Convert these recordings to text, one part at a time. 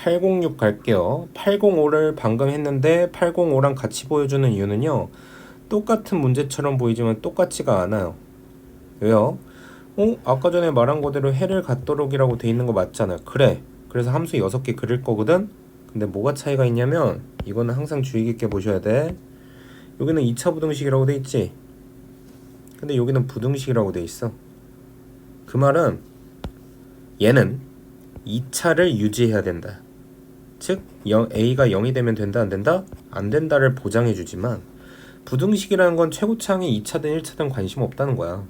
806 갈게요. 805를 방금 했는데 805랑 같이 보여주는 이유는요. 똑같은 문제처럼 보이지만 똑같지가 않아요. 왜요? 어? 아까 전에 말한 거대로 해를 갖도록이라고 돼 있는 거 맞잖아요. 그래. 그래서 함수 6개 그릴 거거든? 근데 뭐가 차이가 있냐면 이거는 항상 주의 깊게 보셔야 돼. 여기는 2차 부등식이라고 돼 있지? 근데 여기는 부등식이라고 돼 있어. 그 말은 얘는 2차를 유지해야 된다. 즉 0, A가 0이 되면 된다 안 된다? 안 된다를 보장해 주지만 부등식이라는 건 최고차항이 2차든 1차든 관심 없다는 거야.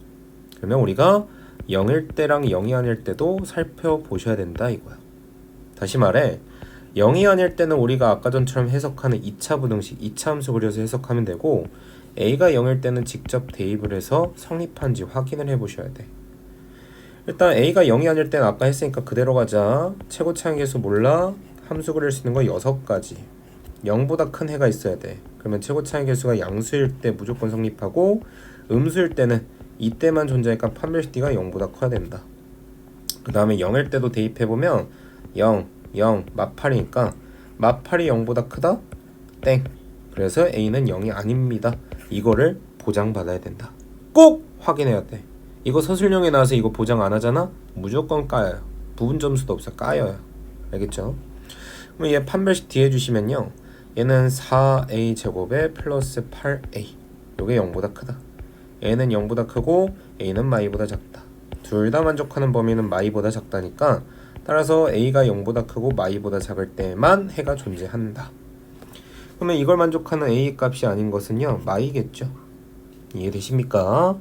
그러면 우리가 0일 때랑 0이 아닐 때도 살펴보셔야 된다 이거야. 다시 말해 0이 아닐 때는 우리가 아까 전처럼 해석하는 2차 부등식 2차 함수 그려서 해석하면 되고 A가 0일 때는 직접 대입을 해서 성립한지 확인을 해 보셔야 돼. 일단 A가 0이 아닐 때는 아까 했으니까 그대로 가자. 최고 차항 계수 몰라. 함수 그릴 수 있는 거 6가지. 0보다 큰 해가 있어야 돼. 그러면 최고 차항 계수가 양수일 때 무조건 성립하고 음수일 때는 이때만 존재하니까 판별식 D가 0보다 커야 된다. 그 다음에 0일 때도 대입해 보면 0, 0, 마팔이니까 마팔이 0보다 크다? 땡. 그래서 A는 0이 아닙니다. 이거를 보장받아야 된다. 꼭 확인해야 돼. 이거 서술형에 나와서 이거 보장 안 하잖아? 무조건 까요. 부분 점수도 없어. 까여요. 알겠죠? 그럼 얘 판별식 뒤에 주시면요. 얘는 4a 제곱에 플러스 8a. 요게 0보다 크다. 얘는 0보다 크고 a는 마이보다 작다. 둘 다 만족하는 범위는 마이보다 작다니까 따라서 a가 0보다 크고 마이보다 작을 때만 해가 존재한다. 그러면 이걸 만족하는 a 값이 아닌 것은요 마이겠죠. 이해되십니까?